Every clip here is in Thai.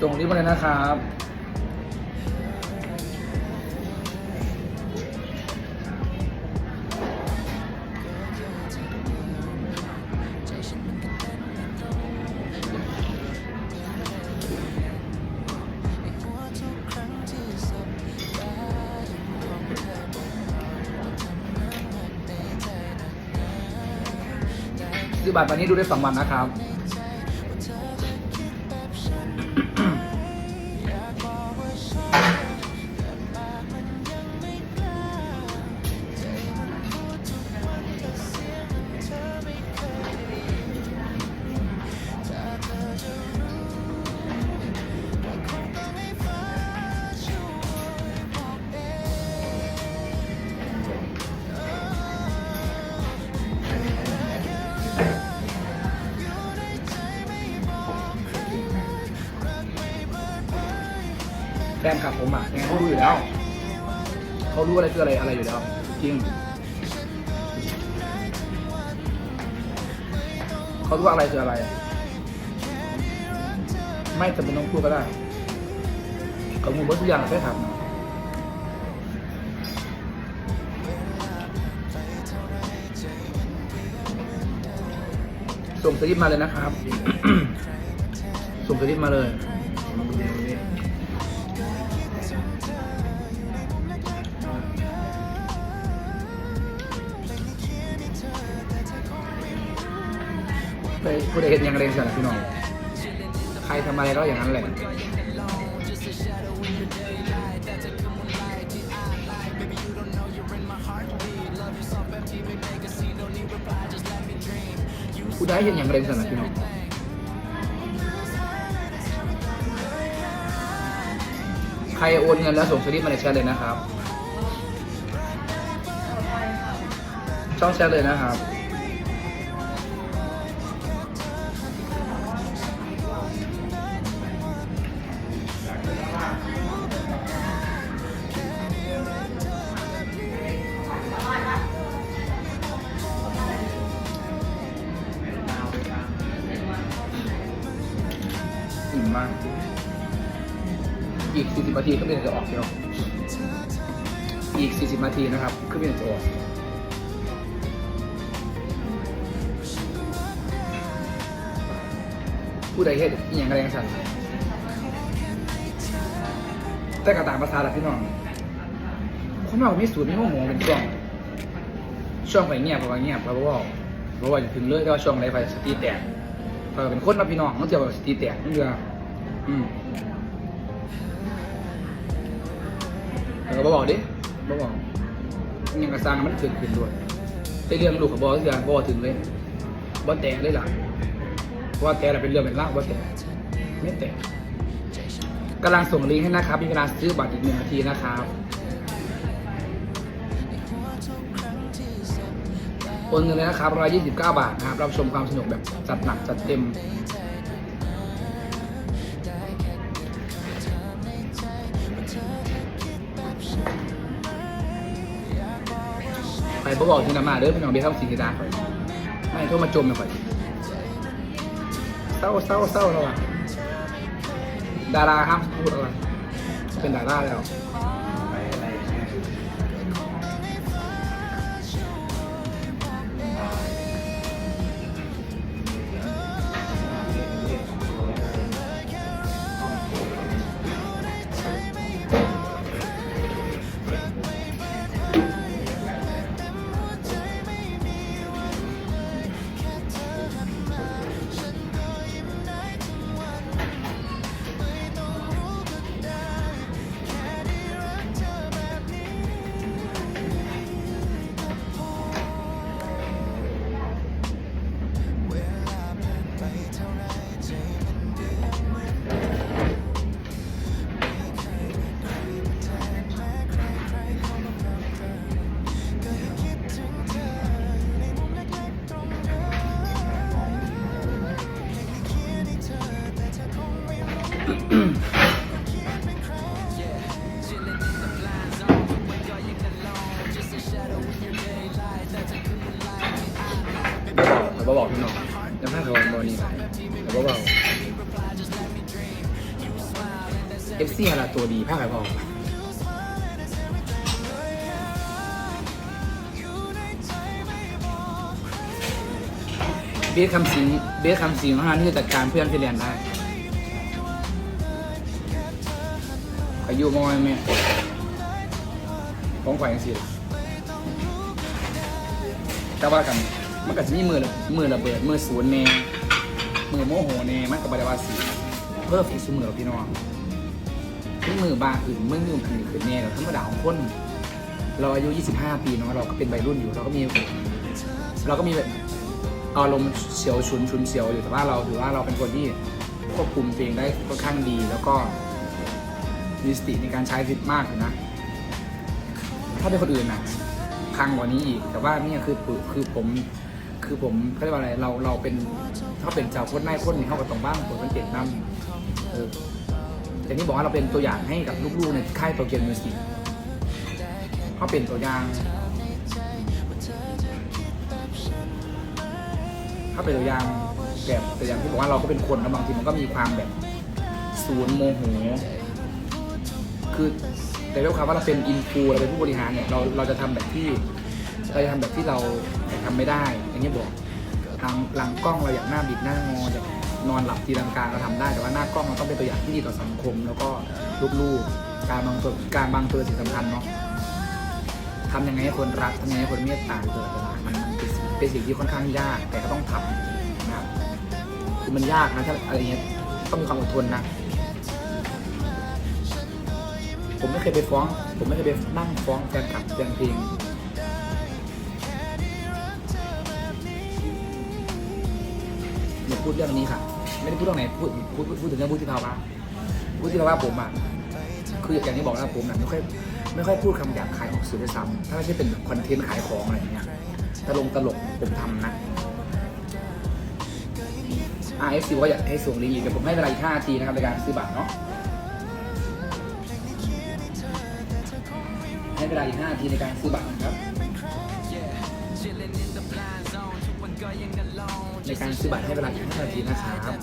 ส่งนี้มาเลยนะครับ บัตรวันนี้ดูได้สองวันนะครับ แฟนคลับผมอะยังไงเขารู้อยู่แล้ว เขารู้อะไรคืออะไรอะไรอยู่แล้ว จริง เขารู้ว่าอะไรคืออะไร ไม่จำเป็นต้องพูดก็ได้เขามูเบิร์ตทุกอย่างแค่ถามส่งสลิปมาเลยนะครับ ส่งสลิปมาเลย ผู้ใดเห็นอย่างเรงสันพี่น้อง ใครทำอะไรก็อย่างนั้นแหละผู้ใดเห็นอย่างเรงสันพี่น้องใครโอนเงินแล้วส่งสลิปมาในแชทเลยนะครับ ช่องแชทเลยนะครับ ทีเครื่องบินจะออกเดี๋ยวอีก 40 นาทีนะครับเครื่องบินจะออกผู้ใดเห็นอย่างไรกันสั่นแต่กระต่ามภาษาละพี่น้องคนเราไม่สูตรไม่โมโหเป็นช่วงช่วงไปเงียบเพราะว่าเงียบเพราะว่าเพราะว่าจะถึงเลยแต่ว่าช่วงไรไปสติแตกเพราะเป็นคนมาพี่น้องต้องเจอแบบสติแตกนั่นเดืออืม แต่ก็บบอกดิบบอกยังกระซังมันขึ้นขึ้นด้วยแต่เรื่องลูกกับบอสเสียบอถึงเลยบอแตกเลยล่ะเพราะว่าแตกน่ะเป็นเรื่องเป็นร่างบอแตกไม่แตกกำลังส่งลิงก์ให้นะครับ มีเวลาซื้อบัตรอีกหนึ่งนาทีนะครับโอนเงินเลยนะครับ129 บาทนะครับ รับชมความสนุกแบบจัดหนักจัดเต็ม ไปบ่บอกที่นามาเด้อพี่น้องเบี้ยเข้าสีกีดาข่อยไม่โทรมาจมนะข่อยเศร้าเศร้าเศร้าแล้วอะดาราห้ามพูดอะไรเป็นดาราแล้ว อะไรตัวดีภาคไหนบอกเบสคำสิงเบสคำสิงเท่านั้นที่จะจัดการเพื่อนที่เรียนได้อายุมอยแม่ของข่อยจังสิล่ะแต่ว่ากันมันก็จะมีมือละมือระเบิดมือศูนย์แน่มือโมโหแน่มันก็บริวาสีเพิ่มอีกสมือพี่น้อง ที่มือบาขึ้นมือมือขึ้นขึ้นแน่กับธรรมดาของคน เราอายุ 25 ปีเนาะเราก็เป็นวัยรุ่นอยู่เราก็มี เราก็มีแบบอารมณ์เฉียวฉุนฉุนเฉียวอยู่แต่ว่าเราถือว่าเราเป็นคนที่ควบคุมตัวเองได้ค่อนข้างดี แล้วก็มีสติในการใช้ชีวิตมากอยู่นะ ถ้าเป็นคนอื่นนะพังกว่านี้อีก แต่ว่านี่คือคือคือผมคือผมเขาเรียกว่าอะไรเราเราเป็นเขาเป็นเจ้าคนนายคนนี่เข้าก็ต้องบ้างผมเป็นเด็กนั่นเออ แต่นี่บอกว่าเราเป็นตัวอย่างให้กับลูกๆในค่ายโตเกียวมิวสิกเขาเป็นตัวอย่างเขาเป็นตัวอย่างแบบตัวอย่างที่บอกว่าเราก็เป็นคนแล้วบางทีมันก็มีความแบบศูนย์โมโหคือแต่ด้วยความว่าเราเป็นอินฟูเราเป็นผู้บริหารเนี่ยเราเราจะทำแบบที่เราจะทำแบบที่เราทำไม่ได้อย่างนี้บอกทางหลังกล้องเราอยากหน้าบิดหน้างอจะ นอนหลับตีลังกาเราทำได้ แต่ว่าหน้ากล้องเราต้องเป็นตัวอย่างที่ดีต่อสังคม แล้วก็ลูกๆการบางตัวการบางตัวสิ่งสำคัญเนาะทำยังไงให้คนรักทำยังไงให้คนเมตตาตลอดเวลามันมันเป็นเป็นสิ่งที่ค่อนข้างยากแต่ก็ต้องทำนะครับคือมันยากนะถ้าอะไรเงี้ยต้องมีความอดทนนะผมไม่เคยไปฟ้อง ผมไม่เคยไปนั่งฟ้องแฟนคลับแฟนเพลง พูดเรื่องนี้ค่ะ ไม่ได้พูดเรื่องไหนพูดพูดพูดถึงเรื่องพุทธิภาวะพุทธิภาวะผมอะคืออย่างที่บอกนะผมน่ะไม่ค่อยไม่ค่อยพูดคำหยาบคายออกสื่อด้วยซ้ำถ้าไม่ใช่เป็นคอนเทนต์ขายของอะไรอย่างเงี้ยตลงตลกผมทำนะ RFC ว่าอยากให้ส่งลิงก์อีกเดี๋ยวผมให้เวลาอีก5นาทีนะครับในการซื้อบัตรเนาะให้เวลาอีก5นาทีในการซื้อบัตรนะครับ ในการซื้อบัตรให้เวลาอีก5นาทีนะครับ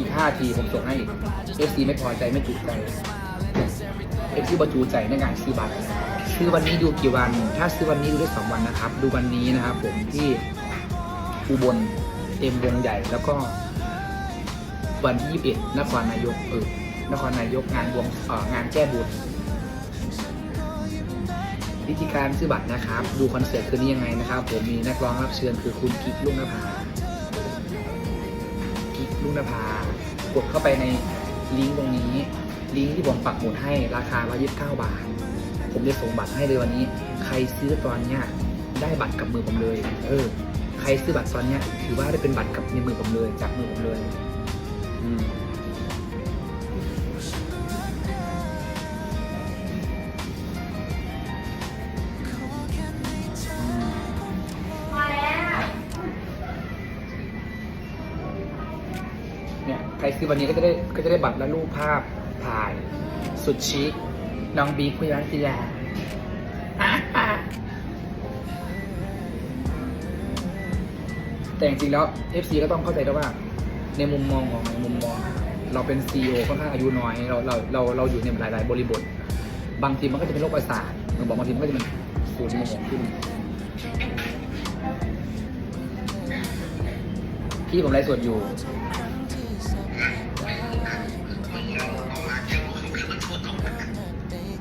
อีก5นาทีผมส่งให้ FC ไม่พอใจไม่จุใจ FC บรรจุใจในการซื้อบัตรซื้อวันนี้ดูกี่วัน ถ้าซื้อวันนี้ดูได้สองวันนะครับ ดูวันนี้นะครับผมที่อุบลเต็มวงใหญ่แล้วก็ วันที่ 21 นครนายกเออนครนายกงานวงเอองานแก้บุญ วิธีการซื้อบัตรนะครับ ดูคอนเสิร์ตคืนนี้ยังไงนะครับ ผมมีนักร้องรับเชิญคือคุณกิ๊กลุงนภากิ๊กลุงนภากดเข้าไปในลิงก์ตรงนี้ ลิงก์ที่ผมปักหมุดให้ราคา129 บาท ผมจะส่งบัตรให้เลยวันนี้ ใครซื้อตอนเนี้ยได้บัตรกับมือผมเลย เออ ใครซื้อบัตรตอนเนี้ยถือว่าได้เป็นบัตรกับในมือผมเลยจากมือผมเลย คือวันนี้ก็จะได้ก็จะได้บัตรและรูปภาพถ่าย สุดชิคน้องบีคุยวันศิลาแต่จริงๆแล้ว FC ก็ต้องเข้าใจด้วยว่า ในมุมมองของในมุมมอง เราเป็น CEO ค่อนข้างอายุน้อย เราเราเราเราอยู่ในหลาย ๆ บริบท บางทีมันก็จะเป็นโรคประสาทหรือบอกบางทีมันก็จะเป็นศูนย์สมองขึ้นพี่ผมไลฟ์สดอยู่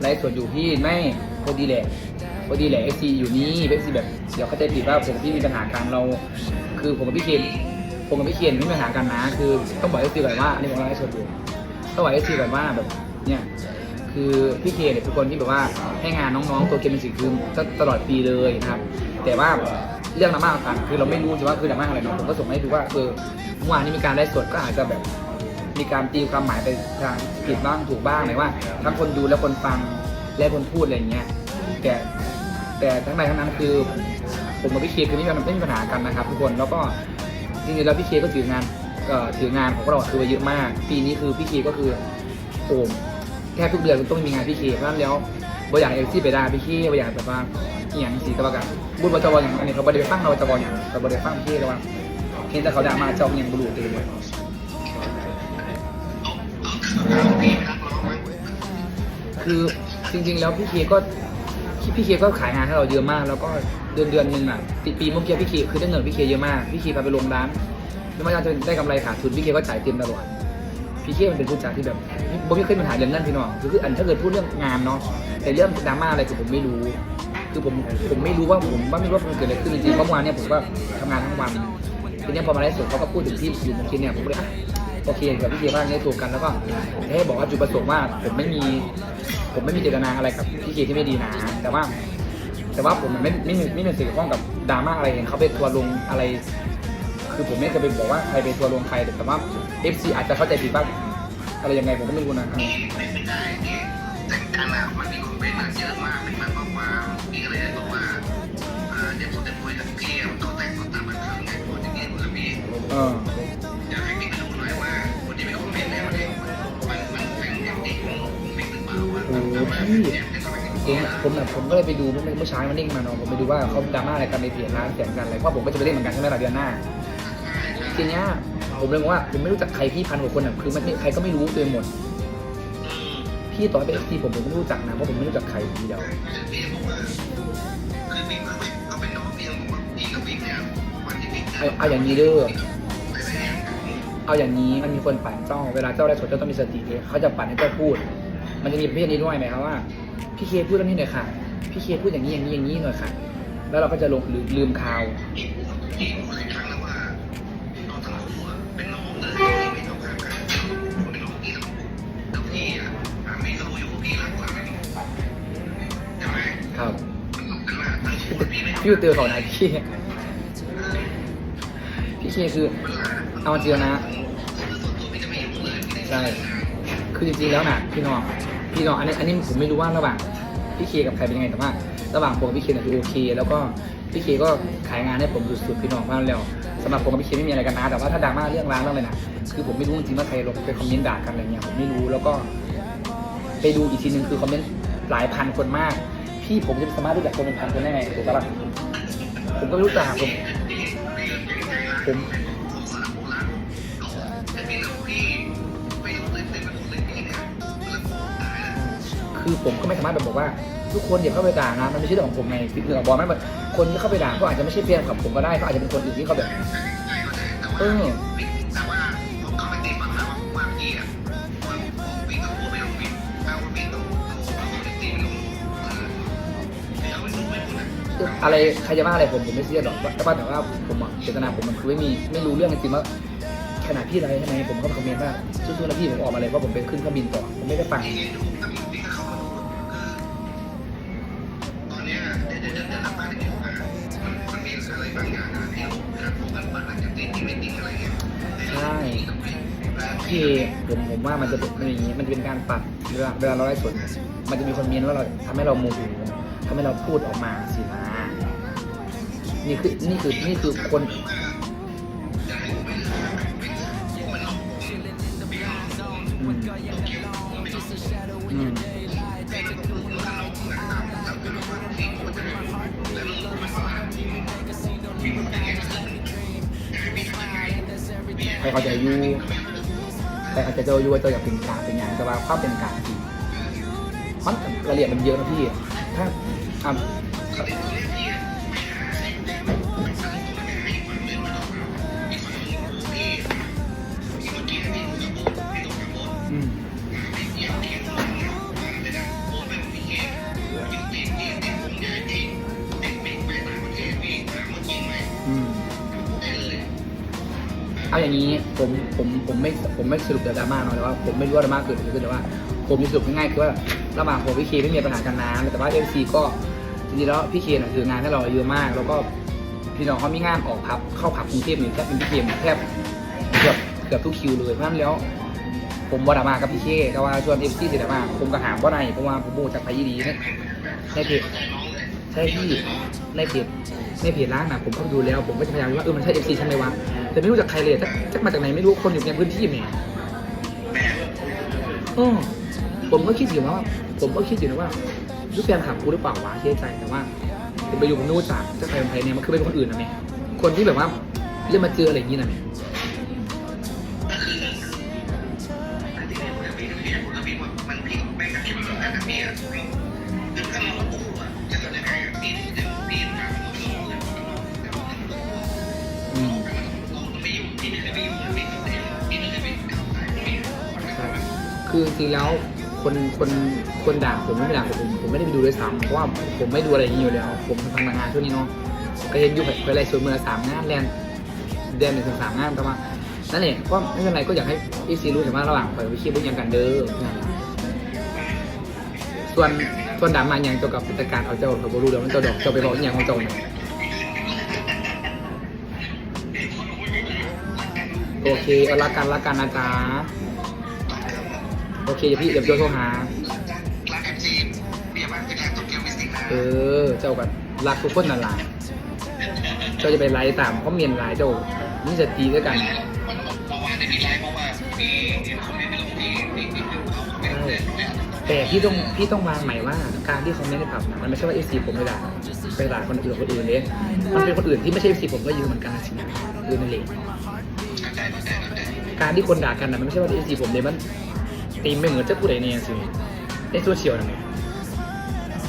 ไลฟ์สดอยู่พี่ไม่พอดีแหละพอดีแหละเอซีอยู่นี่เอซีแบบเดี๋ยวเขาใจผิดว่าผมกับพี่มีปัญหากันเรา คือผมกับพี่เคนผมกับพี่เคนไม่มีปัญหากันนะ คือต้องบอกเอซีก่อนว่าอันนี้ผมไลฟ์สดอยู่ต้องบอกเอซีก่อนว่าแบบเนี่ยคือพี่เคนเนี่ยเป็นคนที่แบบว่าให้งานน้องๆตัวเกมเป็นสิ่งคือตลอดปีเลยนะครับ แต่ว่าเรื่องดราม่าต่างคือเราไม่รู้จะว่าคือดราม่าอะไรเนาะผมก็ส่งให้ดูว่าเออเมื่อวานนี้มีการไลฟ์สดก็อาจจะแบบ มีการตีความหมายไปทางผิดบ้างถูกบ้างหมายว่า ทั้งคนดูและคนฟังและคนพูดอะไรอย่างเงี้ยแต่แต่ทั้งในทั้งนั้นคือผมกับพี่เคคือไม่มีไม่มีปัญหากันนะครับทุกคนแล้วก็จริงๆแล้วพี่เคก็ถืองานถืองานของพวกเราคือเยอะมาก ปีนี้คือพี่เคก็คือโอ้แทบทุกเดือนต้องมีงานพี่เคเพราะฉะนั้นแล้วบางอย่างเอฟซีไปได้พี่เคบางอย่างแบบว่าอย่างสีตะวันกันบุญวัจวอย่างอันนี้เขาบริเวณฟังเราวัจวอย่างแต่บริเวณฟังพี่เคแล้วว่าเห็นแต่เขาด่ามาเจ้ายังบรูตื่นเลย คือจริงๆ แล้วพี่เคก็พี่เคก็ขายงานให้เราเยอะมาก แล้วก็เดือนเดือนหนึ่งอะปีปีเมื่อกี้พี่เคคือได้เงินพี่เคเยอะมากพี่เคพาไปลงร้านไม่ว่าจะได้กำไรขาดทุนพี่เคก็จ่ายเต็มตลอดพี่เคมันเป็นผู้จัดที่แบบผมไม่เคยมีปัญหาเรื่องนั้นพี่น้องคืออันถ้าเกิดพูดเรื่องงานเนาะแต่เรื่องดราม่าอะไรคือผมไม่รู้ คือผมผมไม่รู้ว่าผมว่าไม่รู้ว่ามันเกิดอะไรขึ้นจริงๆเพราะเมื่อวานเนี่ยผมก็ทำงานทั้งวันทีนี้พอมาไลฟ์สดเขาก็พูดถึงที่อยู่เมื่อกี้เนี่ยผมเลยอะ โอเคกับพี่เคบ้างได้ถูกกันแล้วก็ให้บอกว่าจุดประสงค์ว่าผมไม่มีผมไม่มีเจตนาอะไรกับพี่เคที่ไม่ดีนะแต่ว่า แต่ว่าผมไม่ไม่ไม่ไม่มีสิ่งเกี่ยวข้องกับดราม่าอะไรเห็นเขาไปทัวร์ลงอะไร คือผมไม่เคยไปบอกว่าใครไปทัวร์ลงใครแต่ว่า FC อาจจะเข้าใจผิดบ้างอะไรยังไงผมก็ไม่รู้นะไม่ไม่ได้พี่แต่การมันมีคอมเมนต์อะเยอะมากเป็นมาข้อความพี่ก็เลยบอกว่าเดี๋ยวผมจะคุยกับพี่อะเขาแต่งตัวตามบันเทิงไงคนอย่างนี้คุณพี่เอ พี่เองผมผมแบบผมก็เลยไปดูเมื่อเมื่อเช้ามันนิ่งมาเนาะผมไปดูว่าเขาดราม่าอะไรกันในเพจร้านเสียงกันอะไรเพราะผมก็จะไปเล่นเหมือนกันใช่ไหมล่ะเดือนหน้าทีเนี้ยผมเลยบอกว่าผมไม่รู้จักใครพี่พันกว่าคนอะคือมันไม่ใครก็ไม่รู้ตัวเองหมด พี่ต่อให้เป็นเอฟซีผมผมไม่รู้จักนะเพราะผมไม่รู้จักใครทีเดียวเอาอย่างนี้เด้อเอาอย่างนี้มันมีคนปั่นเจ้า เวลาเจ้าได้สดเจ้าต้องมีสติเลยเขาจะปั่นให้เจ้าพูด มันจะมีประเภทนี้ด้วยไหมครับว่าพี่เคพูดเรื่องนี้หน่อยค่ะ พี่เคพูดอย่างนี้อย่างนี้อย่างนี้หน่อยค่ะ แล้วเราก็จะลงลืมข่าวพี่พูดหลายครั้งแล้วว่าเราทั้งคู่อะเป็นน้องเลยไม่ต้องข้ามกันเป็นน้องพี่แล้วพี่อะอะพี่ก็รู้อยู่ว่าพี่รักหลานใช่ไหมครับมันสำคัญมากทั้งคู่พี่ไม่พี่เตือนเขานะพี่พี่เคคือเอาจริงนะส่วนตัวพี่จะใช่คือจริงๆแล้วนะพี่น้อง พี่น้องอันนี้อันนี้ผมไม่รู้ว่าระหว่างพี่เคกับใครเป็นยังไงแต่ว่า ระหว่างผมกับพี่เคเนี่ยคือโอเค แล้วก็พี่เคก็ขายงานให้ผมสุดๆพี่น้องมากแล้วสำหรับผมกับพี่เคไม่มีอะไรกันนะแต่ว่าถ้าดราม่าเรื่องร้านเรื่องอะไรนะคือผมไม่รู้จริงๆว่าใครลงไปคอมเมนต์ด่ากันอะไรเงี้ยผมไม่รู้แล้วก็ ไปดูอีกทีนึงคือคอมเมนต์หลายพันคนมาก พี่ผมจะสามารถรู้จักคนเป็นพันคนได้ไงถูกปะล่ะผมก็รู้จักผมผม คือผมก็ไม่สามารถแบบบอกว่าทุกคนอย่าเข้าไปด่านะมันไม่ใช่เรื่องของผมไงคือกับบอลไม่แบบคนที่เข้าไปด่าเขาอาจจะไม่ใช่เพื่อนกับผมก็ได้เขาอาจจะเป็นคนอื่นที่เขาแบบเออแต่ว่าผมก็ไม่ได้ฟังนะว่าว่าพี่อะว่าพี่ก็พูดไม่ลงพี่ถ้าว่าพี่ต้องต้องตีลงเออะไรใครจะว่าอะไรผมผมไม่เสียหรอกแต่ว่าแต่ว่าผมอะเจตนาผมมันคือไม่มีไม่รู้เรื่องจริงว่าขนาดพี่ไรใช่ไมผมก็คอมเมนต์ว่าสู้ๆนะพี่ผมออกมาเลยว่าผมเป็นขึ้นเครื่องบินต่อผมไม่ได้ฟัง ผมผมว่ามันจะเป็นอย่างนี้มันจะเป็นการปัดเวลาเวลาเราไลฟ์สดมันจะมีคนเมนแล้วเราทำให้เราโมโหทำให้เราพูดออกมาสินะนี่คือนี่คือนี่คือคนใครเขาใจะอยู่ แต่อาจจะเจออยูว่าเจออยางเป็นกลางเป็นอย่างแต่ว่าความเป็นกลางดีมันรายละเอียดมันเยอะนะพี่ถ้าอะอืม อาอย่างนี้ผมผมผมไม่ผมไม่สรุปดราม่าเนาะแต่ว่าผมไม่รู้ว่าดราม่าเกิดอะไรขึ้นแต่ว่า ผมจะสรุปง่ายๆคือว่าระหว่างผมพี่เคไม่มีปัญหากันนานแต่ว่าเอฟซีก็จริงๆแล้วพี่เคน่ะคืองานให้เราเยอะมาก แล้วก็พี่น้องเขามีงานออกพับเข้าผับกรุงเทพนี่แทบเป็นพี่เคแทบเกือบเกือบทุกคิวเลยเพราะฉะนั้นแล้วผมว่าดราม่ากับพี่เคแต่ว่าส่วนเอฟซีสิดราม่าผมก็หามว่าในเพราะว่าผมบูจากไปยี่ดีเนี่ยในเพจใช่พี่ในเพจในเพจร้านนะผมเข้าไปดูแล้ว ผมก็จะพยายามว่าเออมันใช่เอฟซีใช่ไหมวะ แต่ไม่รู้จากใครเลยจักจักมาจากไหนไม่รู้คนอยู่ในพื้นที่แหมเออผมก็คิดอยู่นะว่า ผมก็คิดอยู่นะว่าลูกแฟนถามกูหรือเปล่าวะเชื่อใจแต่ว่าผมไปอยู่ผมนู้นจากจะใครเป็นใครเนี่ยมันคือเป็นคนอื่นนะแม่คนที่แบบว่าเรื่องมาเจออะไรอย่างนี้นะเนี่ ริงๆแล้วคนคนคนด่าผมไม่ด่าผมผมไม่ได้ไปดูด้วยซ้ำเพราะว่าผมไม่ดูอะไรอย่างนี้อยู่แล้ว ผมทำงานช่วงนี้เนาะก็เห็นอยู่ไปไล่สวนมือสามงานแลนเดือนหนึ่งสามงานแต่ว่านั่นเองก็ไม่เป็นไรก็อยากให้พี่ซีรู้ถึงว่าระหว่างไปวิคีบุญยังกันเด้อส่วนส่วนดรามาอย่างเกี่ยวกับกิจการเอาเจ้าเขาบรู้เดี๋ยวมันเจ้าดอกเจ้าไปบอกอย่างของเจ้าเนี่ยโอเคเอาละกันละกันนะจ๊ะ โอเคเดี๋ยวพี่เดี๋ยวโจโทรหา รักกันจีนเบียร์บ้านเป็นแรงตกเกียวมิสติกนะเออ เจ้ากันรักทุกคนนั่นแหละเจ้าจะไปไลฟ์ตามเขาเมียนไลฟ์เจ้านี่จะตีด้วยกันวันเมื่อวานในพี่ไลฟ์เพราะว่ามีคอมเมนต์ไม่ลงที่ที่ที่เขาคอมเมนต์เนี่ยแต่พี่ต้องพี่ต้องวางใหม่ว่าการที่คอมเมนต์ในผับน่ะมันไม่ใช่ว่าเอฟซีผมไปด่าไปด่าคนอื่นคนอื่นเนี่ยมันเป็นคนอื่นที่ไม่ใช่เอฟซีผมก็ยืนเหมือนกันสิยืนนั่นเอง เข้าใจเข้าใจเข้าใจการที่คนด่ากันน่ะมันไม่ใช่ว่าเอฟซีผมเลยมัน ตีมไม่เหมือนจะพูดอะไรเนี่ยสิในโซเชียลนะเนี่ย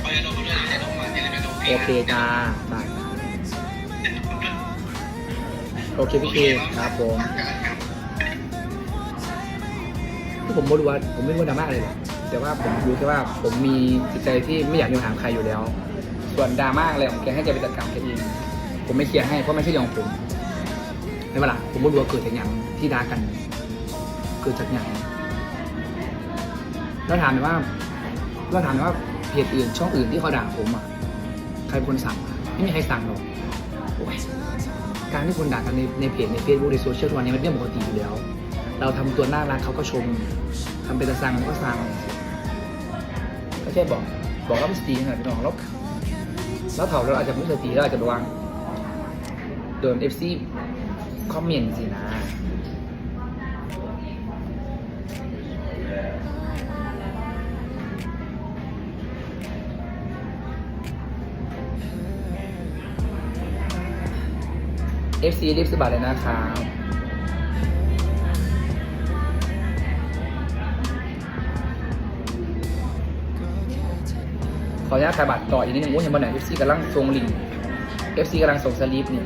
ไปลงมาด้วยโอเคจ้าได้โอเคพี่เคครับผมที่ผมไม่รู้ว่าผมไม่รู้ดราม่าอะไรหรอกแต่ว่าผมรู้แค่ว่าผมมีจิตใจที่ไม่อยากมีปัญหาใครอยู่แล้ว ส่วนดราม่าอะไรของแกให้แกไปจัดการแกเองผมไม่เคลียร์ให้เพราะไม่ใช่เรื่องของผมในเวลาผมไม่รู้ว่าเกิดจากอย่างที่ด่ากัน เกิดจากอย่าง แล้วถามหน่อยว่าแล้วถามหน่อยว่าเพจอื่นช่องอื่นที่เขาด่าผมอะใครเป็นคนสั่งอะไม่มีใครสั่งหรอกโอ้ยการที่คนด่ากันในในเพจในเฟซบุ๊กในโซเชียลทุกวันนี้มันเรื่องปกติอยู่แล้ว เราทำตัวน่ารักเขาก็ชมทำเป็นตะสั่งเขาก็สั่งก็แค่บอกบอกว่าไม่สติขนาดพี่น้องแล้วแล้วเถาเราอาจจะไม่สติเราอาจจะระวังโดนเอฟซีคอมเมนต์สินะ FC รีบสบัดเลยนะครับขออนุญาตขายบัตรต่ออีกนิดนึงว่าเห็นบอลไหน FC กำลังส่งลิงก์ FC กำลังส่งสลิปนี่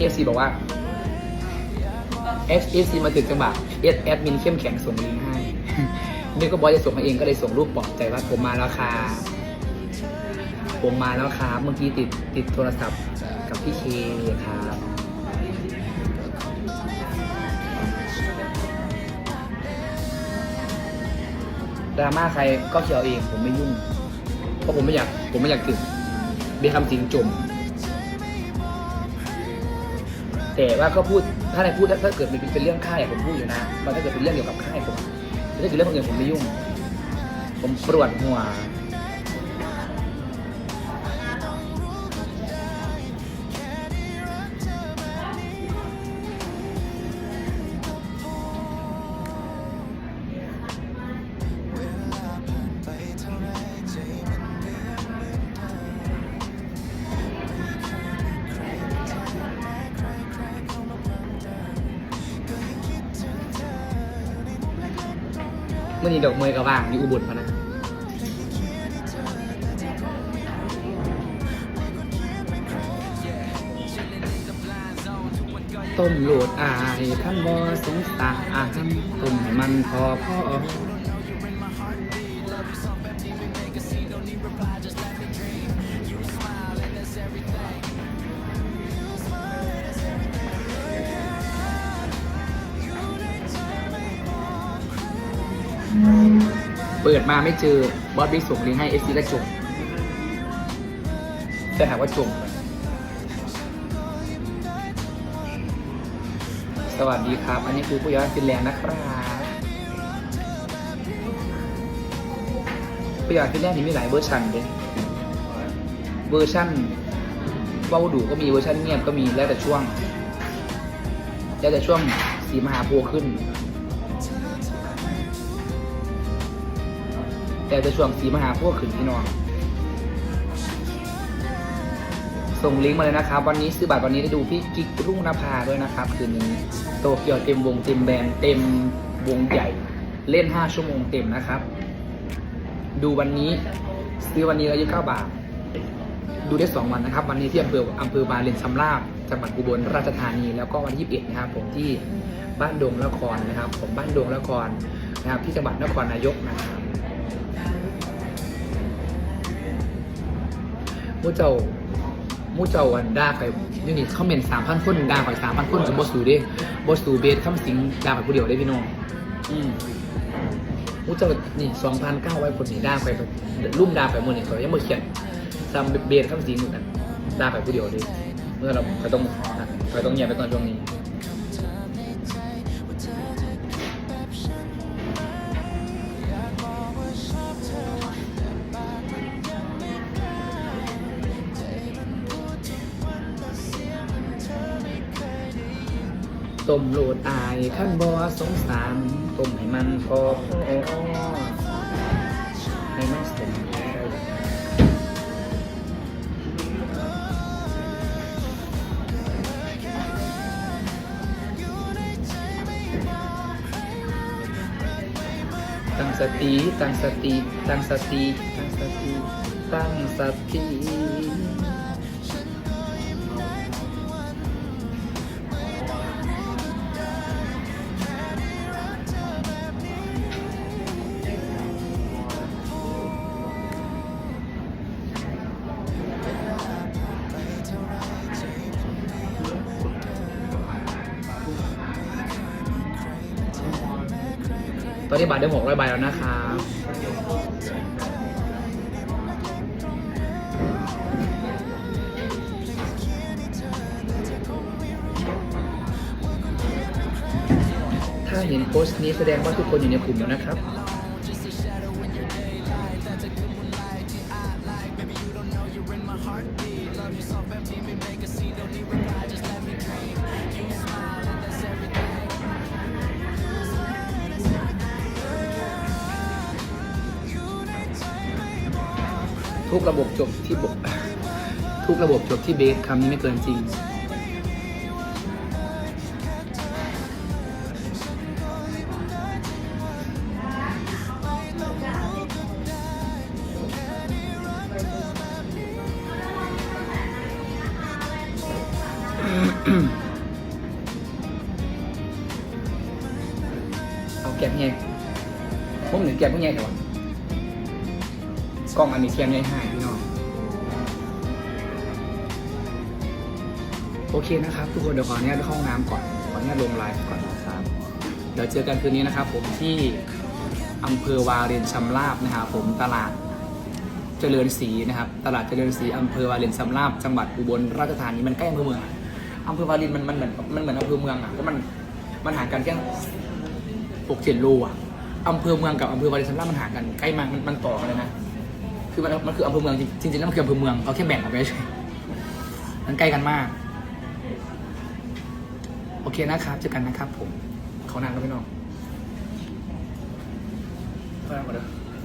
เอฟซีบอกว่า F F C มาถึงจังหวะเอสแอดมินเข้มแข็งส่งลิงก์ให้นี่ก็บอยจะส่งมาเองก็เลยส่งรูปปลอบใจว่าผมมาแล้วค่ะผมมาแล้วครับ เมื่อกี้ติดติดโทรศัพท์กับพี่เคครับดราม่าใครก็เขียวเองผมไม่ยุ่ง เพราะผมไม่อยากผมไม่อยากถึงเบียคำสิงจม แต่ว่าก็พูดถ้าในพูดถ้าเกิดมันเป็นเรื่องค่ายผมพูดอยู่นะมันถ้าเกิดเป็นเรื่องเกี่ยวกับค่ายผมถ้าเกิดเรื่องอื่นผมไม่ยุ่ง ผมปวดหัว ดอกเมยก็ว่างอยู่อุบลพะนะต้มโหลดอายท่านบอสงสารต้มให้มันพอพอ ปิดมาไม่เจอบอสบิ๊กส่งลิงก์ให้เอซีและจบแต่หากว่าจบสวัสดีครับ อันนี้คือผู้ย้อนฟินแลนด์นะครับผู้ย้อนฟินแลนด์ที่มีหลายเวอร์ชันเลยเวอร์ชันเว้าดูก็มีเวอร์ชันเงียบก็มีแล้วแต่ช่วง แล้วแต่ช่วงสีมหาโพขึ้น แต่จะช่วงสีมหาพธิ์ขึ้นพี่น้องส่งลิงก์มาเลยนะครับ วันนี้ซื้อบัตรวันนี้ได้ดูพี่กิ๊กรุ่งนภาด้วยนะครับ คืนนี้โตเกียวเต็มวงเต็มแบรนด์เต็มวงใหญ่ เล่น 5 ชั่วโมงเต็มนะครับ ดูวันนี้ซื้อวันนี้ร้อยยี่สิบเก้าบาท ดูได้ 2 วันนะครับ วันนี้ที่อำเภออำเภอบาเลนชำราบจังหวัดอุบลราชธานี แล้วก็วันที่21นะครับ ผมที่บ้านดงละครนะครับ ผมบ้านดงละครนะครับที่จังหวัดนครนายกนะครับ มูเจ้ามูเจ้าอันด่าไปยูนี่เขาเมนสามพันคนด่าไปสามพันคนกับบอสูเด้บอสูเบสคำสิงด่าไปผู้เดียวได้พี่น้องอืมมูเจ้านี่สองพันเก้าไว้คนนี่ด่าไปแบบรุ่มด่าไปหมดนี่เขายังไม่เขียนซัมเบียนข้ามสีเหมือนกันด่าไปผู้เดียวเลยเมื่อเราไปต้องไปต้องแย่ไปตอนช่วงนี้ ต้มโลดอายขั้นบอสงสารต้มให้มันพอให้มันสมตั้งสติตั้งสติตั้งสติตั้งสติตั้งสติ ตอนนี้บัตรได้หกร้อยใบแล้วนะครับถ้าเห็นโพสต์นี้แสดงว่าทุกคนอยู่ในกลุ่มแล้วนะครับ ทุกระบบจบที่บกทุกระบบจบที่เบสคำนี้ไม่เกินจริง กล้องอันนี้เทียมใหญ่หาพี่น้องโอเคนะครับ ทุกคนเดี๋ยวขออนุญาตไปเข้าห้องน้ำก่อนขออนุญาตลงไลฟ์ก่อนนะครับเดี๋ยวเจอกันคืนนี้นะครับ ผมที่อำเภอวาเรนชำราบนะครับผมตลาดเจริญศรีนะครับ ตลาดเจริญศรีอำเภอวาเรนชำราบจังหวัดอุบลราชธานีมันใกล้อำเภอเมืองอำเภอวาเรนมันมันเหมือนมันเหมือนอำเภอเมืองอะเพราะมันมันห่างกันแค่หกเจ็ดโลอะอำเภอเมืองกับอำเภอวาเรนชำราบมันห่างกันใกล้มากมันมันต่อกันเลยนะ คือมันมันคืออำเภอเมืองจริงจริงๆแล้วมันคืออำเภอเมืองเขาแค่แบ่งออกไปเฉยมันใกล้กันมาก โอเคนะครับเจอกันนะครับ ผมเขานานแล้วพี่น้องเขานานกว่าเดิม